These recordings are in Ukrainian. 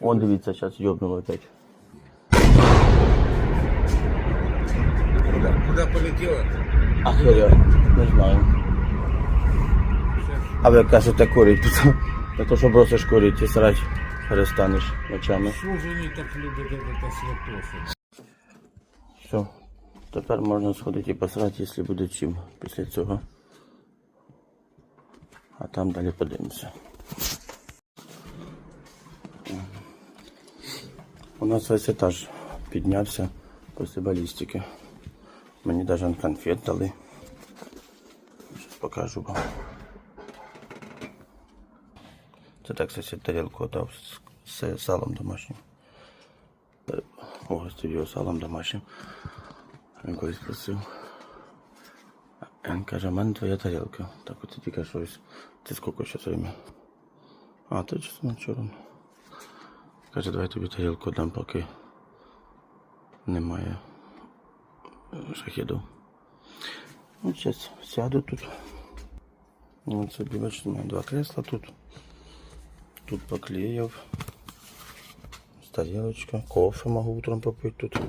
Вон дивіться, зараз йобнуло опять. Куда, куда полетела? А хер я не знаю. А ви кажете курить. Та то, що бросиш курити і срать перестанеш ночами. Що ж вони так люблять це святоше? Все. Тепер можна сходити і посрати, якщо буде чим після цього. А там далі подивимося. У нас весь етаж піднявся після балістики. Мені навіть конфет дали. Зараз покажу вам. Це так сусід тарілку дав з салом домашнім. Угостив його салом домашнім. Він колись просив. Він каже, в твоя тарілка. Так от тільки щось. Це скільки зараз время? А, ти чесно вчора. Каже, давай тобі тарілку дам, поки немає шахіду. Ну, зараз сяду тут. Ну, це бачите, мене два кресла тут. Тут поклеїв. Тарелочка. Кофе могу утром попить тут.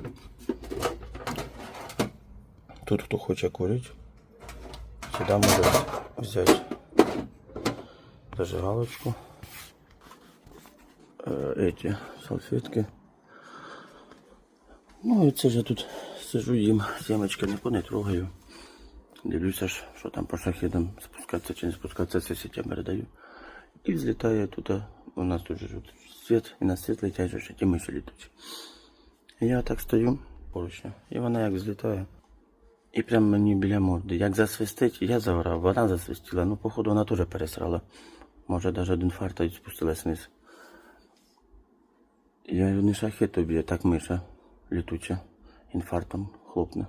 Тут хто хоче курити, сюди може взяти зажигалочку. Эти салфетки. Ну і це ж я тут сижу їм, сімечки ніхто не трогаю. Дивлюся що там по шахідам спускатися чи не спускатися, це сітям передаю. І взлітає тут, у нас тут же світ, і на світ летять же ті миші літуть. Я так стою поруч, і вона як взлітає. І прям мені біля морди. Як засвистить, я загорав, вона засвистіла. Ну, походу, вона теж пересрала. Може, навіть один фарта і спустилась вниз. Я не шахет тобі, так миша літуча. Інфарктом хлопне.